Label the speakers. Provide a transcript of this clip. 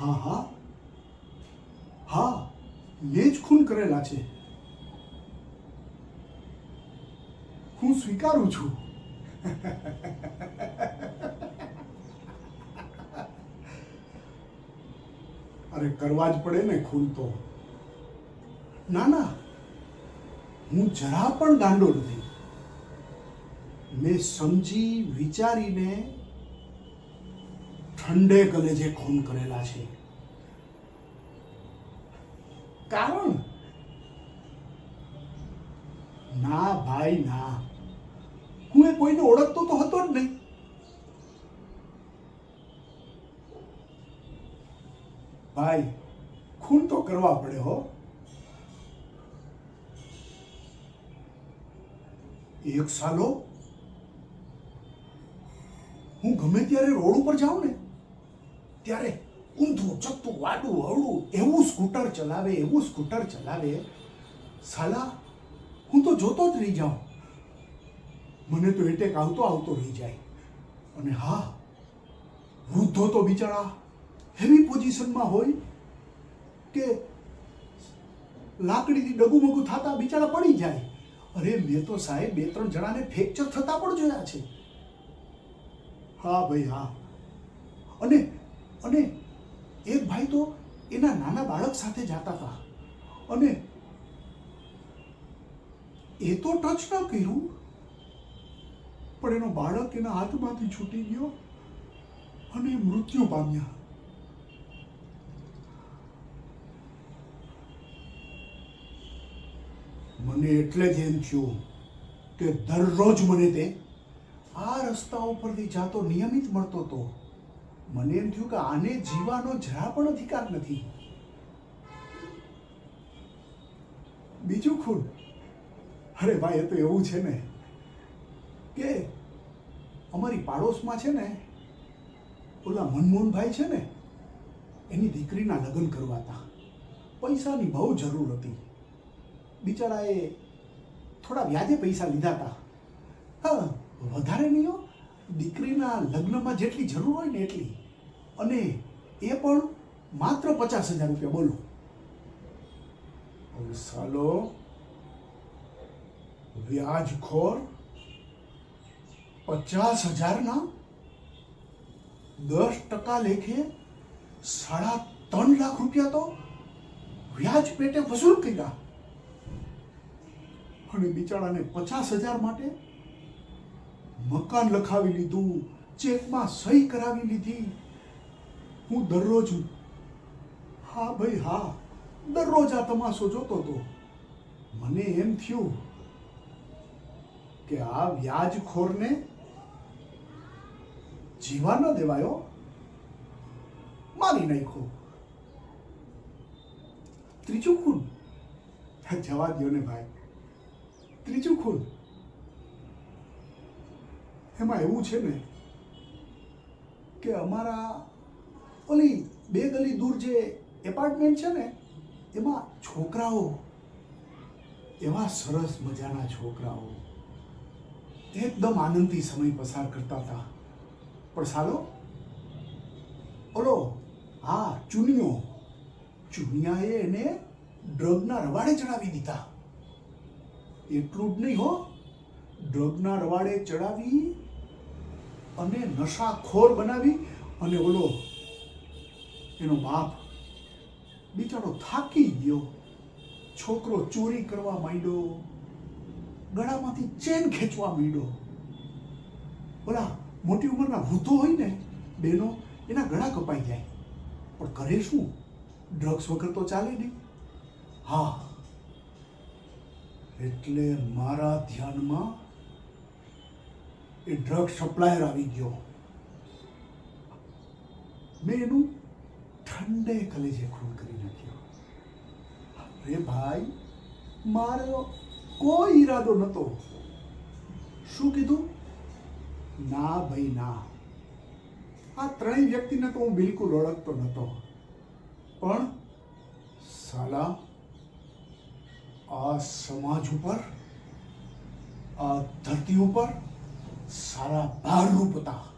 Speaker 1: હા હા. હા મેં જ ખૂન કરેલા છે. હું સ્વીકારું છું. અરે, કરવા જ પડે ને ખૂન તો. ના ના. હું જરા પણ ગાંડો નથી. મેં સમજી વિચારીને ઠંડે કલેજે ખૂન કરેલા છે. કારણ? ના ભાઈ, ના. હું એ કોઈને ઓળખતો તો હતો જ નહીં. ભાઈ, ખૂન તો કરવા પડે હો. એક સાલો હું ગમે ત્યારે રોડ ઉપર જાઉં ને ત્યારે ઊંધું ચત્તું વાડું હવડું એવું સ્કૂટર ચલાવે, એવું સ્કૂટર ચલાવે, સાલા, હું તો જોતો જ રહી જાઉં. મને તો એટેક આવતો આવતો રહી જાય. અને હા, વૃદ્ધો તો બિચારા હેવી પોઝિશનમાં હોય કે લાકડીથી ડગુમગુ થતા બિચારા પડી જાય. અરે, મેં તો સાહેબ બે ત્રણ જણાને ફ્રેક્ચર થતા પણ જોયા છે. હા ભાઈ, હા. અને અને એક ભાઈ તો એના નાના બાળક સાથે જતા હતા. અને એ તો ટચ ન કર્યું, પણ એનો બાળક એના હાથમાંથી છૂટી ગયો અને મૃત્યુ પામ્યા. મને એટલે જ એમ થયું કે દરરોજ મને તે આ રસ્તા ઉપરથી જાતો નિયમિત મળતો હતો મને એમ થયું કે આને જીવાનો જરા પણ અધિકાર નથી. બીજું ખૂન. અરે ભાઈ, એ તો એવું છે ને કે અમારી પાડોશમાં છે ને, ઓલા મનમોહનભાઈ છે ને, એની દીકરીના લગ્ન કરવા હતા. પૈસાની બહુ જરૂર હતી. બિચારાએ થોડા વ્યાજે પૈસા લીધા હતા. હા, વધારે નહીં દીકરીના લગ્નમાં જેટલી જરૂર હોય ને એટલી. અને એ પણ માત્ર પચાસ હજાર રૂપિયા, બોલો. સાલો વ્યાજખોર પચાસ હજારના દસ ટકા લેખે સાડા ત્રણ લાખ રૂપિયા તો વ્યાજ પેટે વસૂલ કર્યા. અને બિચારાને પચાસ હજાર માટે મકાન લખાવી લીધું, ચેકમાં સહી કરાવી લીધી. હું દરરોજ હા. ભાઈ, હા. દરરોજ આ તમાશો જોતો હતો. મને એમ થયું કે આ વ્યાજખોરને જીવા ન દેવાયો મારી નાખ્યો ત્રીજું ખૂન. જવા દ્યો ને ભાઈ. ત્રીજું ખૂન. એમાં એવું છે ને કે અમારા ઓલી બે ગલી દૂર જે એપાર્ટમેન્ટ છે ને, એમાં છોકરાઓ, એવા સરસ મજાના છોકરાઓ, એકદમ આનંદથી સમય પસાર કરતા હતા. પણ સાલો, ઓલો હા ચુનિયો, ચુનિયાએ એને ડ્રગના રવાડે ચડાવી દીધા. એટલું જ નહીં હો, ડ્રગના રવાડે ચડાવી અને નશાખોર બનાવી અને ઓલો એનો બાપ બિચારો થાકી ગયો. છોકરો ચોરી કરવા માંડ્યો. ગળામાંથી ચેન ખેંચવા માંડ્યો. ઓલા મોટી ઉંમરના વૃદ્ધો હોય ને બેનો એના ગળા કપાઈ જાય. પણ કરે શું? ડ્રગ્સ વગર તો ચાલે નહીં. હા. એટલે મારા ધ્યાનમાં એ ડ્રગ સપ્લાયર આવી ગયો. મેં એનું ઠંડે કલેજે ખૂન કરી નાખ્યો અરે ભાઈ મારો કોઈ ઈરાદો નહોતો શું કીધું ના ભાઈ ના આ ત્રણેય વ્યક્તિને તો હું બિલકુલ ઓળખતો નહોતો પણ સાલા આ સમાજ ઉપર આ ધરતી ઉપર સારા ભારરૂપ હતા